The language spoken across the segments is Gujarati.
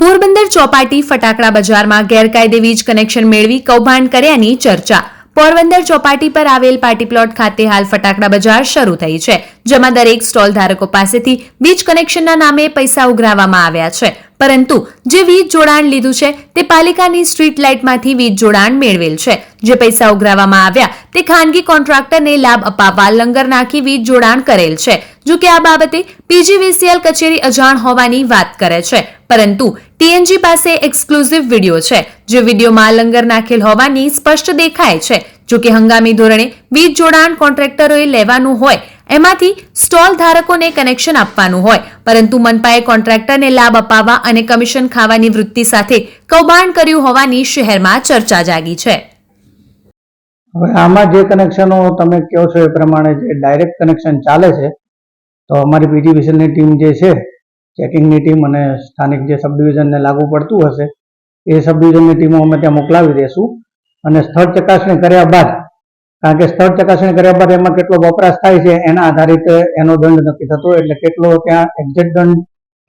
પોરબંદર ચોપાટી ફટાકડા બજારમાં ગેરકાયદે વીજ કનેક્શન મેળવી કૌભાંડ કર્યાની ચર્ચા. પોરબંદર ચોપાટી પર આવેલ પાર્ટી પ્લોટ ખાતે હાલ ફટાકડા બજાર શરૂ થઈ છે, જેમાં દરેક સ્ટોલ ધારકો પાસેથી વીજ કનેક્શનના નામે પૈસા ઉઘરાવવામાં આવ્યા છે. પરંતુ જે વીજ જોડાણ લીધું છે, તે પાલિકાની સ્ટ્રીટ લાઇટમાંથી વીજ જોડાણ મેળવેલ છે. જે પૈસા ઉઘરાવવામાં આવ્યા, તે ખાનગી કોન્ટ્રાક્ટરને લાભ અપાવવા લંગર નાખી વીજ જોડાણ કરેલ છે. જો કે આ બાબતે પીજીવીસીએલ કચેરી અજાણ હોવાની વાત કરે છે. પરંતુ ટીએનજી પાસે એક્સક્લુઝિવ વીડિયો છે, જે વિડીયોમાં લંગર નાખેલ હોવાની સ્પષ્ટ દેખાય છે. જો કે હંગામી ધોરણે વીજ જોડાણ કોન્ટ્રાક્ટરોએ લેવાનું હોય એમાંથી સ્ટોલ ધારકોને કનેક્શન આપવાનું હોય. પરંતુ મનપાએ કોન્ટ્રાક્ટરને લાભ અપાવવા અને કમિશન ખાવાની વૃત્તિ સાથે કૌભાંડ કર્યું હોવાની શહેરમાં ચર્ચા જાગી છે. હવે આમાં જે કનેક્શનો તમે કહો છો એ પ્રમાણે જે ડાયરેક્ટ કનેક્શન ચાલે છે, તો અમારી પીજીવીસીએલની ટીમ જે છે ચેકિંગની ટીમ અને સ્થાનિક જે સબ ડિવિઝનને લાગુ પડતું હશે, એ સબ ડિવિઝનની ટીમો અમે ત્યાં મોકલાવી દઈશું અને સ્થળ ચકાસણી કર્યા બાદ કારણ કે સ્થળ ચકાસણી કર્યા બાદ એમાં કેટલો વપરાશ થાય છે એના આધારિત એનો દંડ નક્કી થતો એટલે કેટલો ત્યાં એક્ઝેક્ટ દંડ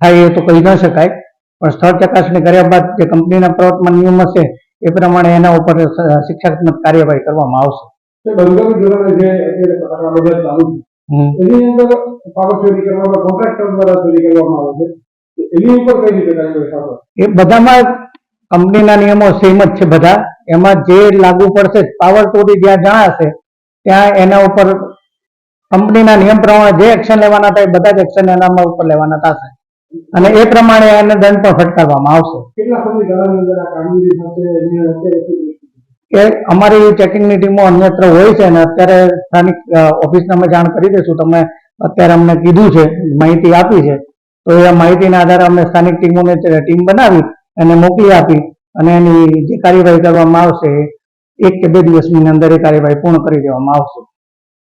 થાય એ તો કહી ન શકાય. પણ સ્થળ ચકાસણી કર્યા બાદ જે કંપનીના પ્રવર્તમાન નિયમ હશે એ પ્રમાણે એના ઉપર શિક્ષાત્મક કાર્યવાહી કરવામાં આવશે. તે બંદરો ધોરણે જે અત્યારે ફટાકડા બજાર ચાલુ હમ. છે એની અંદર ચોરી કરવામાં કોન્ટ્રાક્ટર દ્વારા ચોરી કરવામાં આવે છે. એની ઉપર કઈ રીતે કાર્યવાહી એ બધામાં કંપનીના નિયમો સેમ જ છે બધા. એમાં જે લાગુ પડશે પાવર ચોરી જ્યાં જણાશે ત્યાં એના ઉપર કંપનીના નિયમ પ્રમાણે જે એક્શન લેવાના થાય એ બધા જ એક્શન એના ઉપર લેવાના થશે. અને એ પ્રમાણે એને દંડ પણ ફટકારવામાં આવશે. એ અમારી ચેકિંગની ટીમો અન્યત્ર હોય છે અને અત્યારે સ્થાનિક ઓફિસને અમે જાણ કરી દઈશું. તમે અત્યારે અમને કીધું છે માહિતી આપી છે. તો એ માહિતીના આધારે અમે સ્થાનિક ટીમોને ટીમ બનાવી અને મોકલી આપી. અને એની જે કાર્યવાહી કરવામાં આવશે, એક કે બે દિવસની અંદર એ કાર્યવાહી પૂર્ણ કરી દેવામાં આવશે.